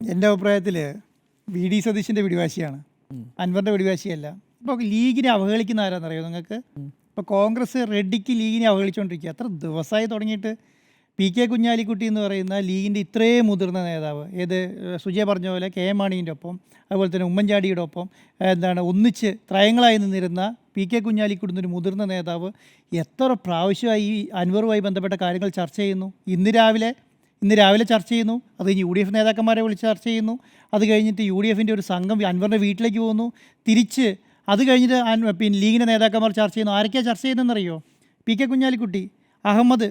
എന്റെ അഭിപ്രായത്തിൽ V D സതീശിന്റെ പിടിവാശിയാണ്. അൻവറിന്റെ പിടിവാശിയല്ല. ഇപ്പോൾ ലീഗിനെ അവഹേളിക്കുന്ന ആരാന്നറിയോ നിങ്ങൾക്ക്? ഇപ്പോൾ കോൺഗ്രസ് റെഡ്ഡിക്ക് ലീഗിനെ അവഹേളിച്ചുകൊണ്ടിരിക്കുക എത്ര ദിവസമായി തുടങ്ങിയിട്ട് പി കെ കുഞ്ഞാലിക്കുട്ടി എന്ന് പറയുന്ന ലീഗിന്റെ ഇത്രയും മുതിർന്ന നേതാവ് ഏത് സുജയ പറഞ്ഞ പോലെ കെ എം മാണീന്റെ ഒപ്പം അതുപോലെ തന്നെ ഉമ്മൻചാണ്ടിയുടെ ഒപ്പം എന്താണ് ഒന്നിച്ച് ത്രയങ്ങളായി നിന്നിരുന്ന പി കെ കുഞ്ഞാലിക്കുട്ടി എന്നൊരു മുതിർന്ന നേതാവ് എത്ര പ്രാവശ്യമായി ഈ അൻവറുമായി ബന്ധപ്പെട്ട കാര്യങ്ങൾ ചർച്ച ചെയ്യുന്നു? ഇന്ന് രാവിലെ ഇന്ന് രാവിലെ ചർച്ച ചെയ്യുന്നു. അത് കഴിഞ്ഞ് യു ഡി എഫ് നേതാക്കന്മാരെ വിളിച്ച് ചർച്ച ചെയ്യുന്നു. അത് കഴിഞ്ഞിട്ട് യു ഡി എഫിന്റെ ഒരു സംഘം അൻവറിന്റെ വീട്ടിലേക്ക് പോകുന്നു. തിരിച്ച് അത് കഴിഞ്ഞിട്ട് പിന്നെ ലീഗിന്റെ നേതാക്കന്മാർ ചർച്ച ചെയ്യുന്നു. ആരൊക്കെയാണ് ചർച്ച ചെയ്യുന്നതെന്നറിയോ? P K Kunhalikutty Ahmed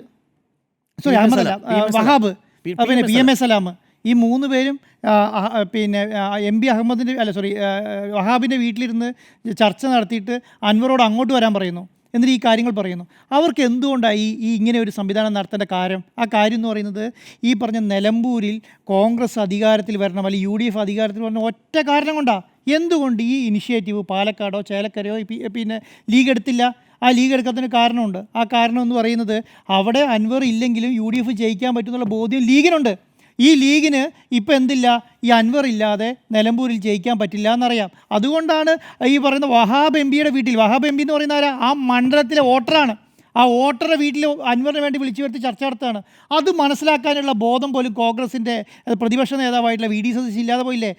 sorry Ahmed അല്ല. വഹാബ് പിന്നെ P M S A Salam. ഈ മൂന്ന് പേരും പിന്നെ എം പി അഹമ്മദിന്റെ അല്ല സോറി വഹാബിന്റെ വീട്ടിലിരുന്ന് ചർച്ച നടത്തിയിട്ട് അൻവറോട് അങ്ങോട്ട് വരാൻ പറയുന്നു. എന്നിട്ട് ഈ കാര്യങ്ങൾ പറയുന്നു. അവർക്ക് എന്തുകൊണ്ടാണ് ഈ ഈ ഇങ്ങനെ ഒരു സംവിധാനം നടത്തേണ്ട കാര്യം? ആ കാര്യം എന്ന് പറയുന്നത് ഈ പറഞ്ഞ നിലമ്പൂരിൽ കോൺഗ്രസ് അധികാരത്തിൽ വരണം അല്ലെങ്കിൽ യു ഡി എഫ് അധികാരത്തിൽ വരണം ഒറ്റ കാരണം കൊണ്ടാണ് എന്തുകൊണ്ട് ഈ ഇനിഷ്യേറ്റീവ് പാലക്കാടോ ചേലക്കരയോ പിന്നെ ലീഗ് എടുത്തില്ല? ആ ലീഗ് എടുക്കാത്തതിന് കാരണമുണ്ട്. ആ കാരണം എന്ന് പറയുന്നത് അവിടെ അൻവർ ഇല്ലെങ്കിലും യു ഡി എഫ് ജയിക്കാൻ പറ്റുമെന്നുള്ള ബോധ്യം ലീഗിനുണ്ട്. ഈ ലീഗിന് ഇപ്പം എന്തില്ല? ഈ അൻവർ ഇല്ലാതെ നിലമ്പൂരിൽ ജയിക്കാൻ പറ്റില്ല എന്നറിയാം. അതുകൊണ്ടാണ് ഈ പറയുന്ന വഹാബ് എം പിയുടെ വീട്ടിൽ വഹാബ് എം പി എന്ന് പറയുന്ന ആരാ? ആ മണ്ഡലത്തിലെ വോട്ടറാണ്. ആ വോട്ടറുടെ വീട്ടിൽ അൻവറിന് വേണ്ടി വിളിച്ചു വരുത്തി ചർച്ച നടത്തുകയാണ്. അത് മനസ്സിലാക്കാനുള്ള ബോധം പോലും കോൺഗ്രസിന്റെ പ്രതിപക്ഷ നേതാവായിട്ടുള്ള വി ഡി സതീശ് ഇല്ലാതെ പോയില്ലേ?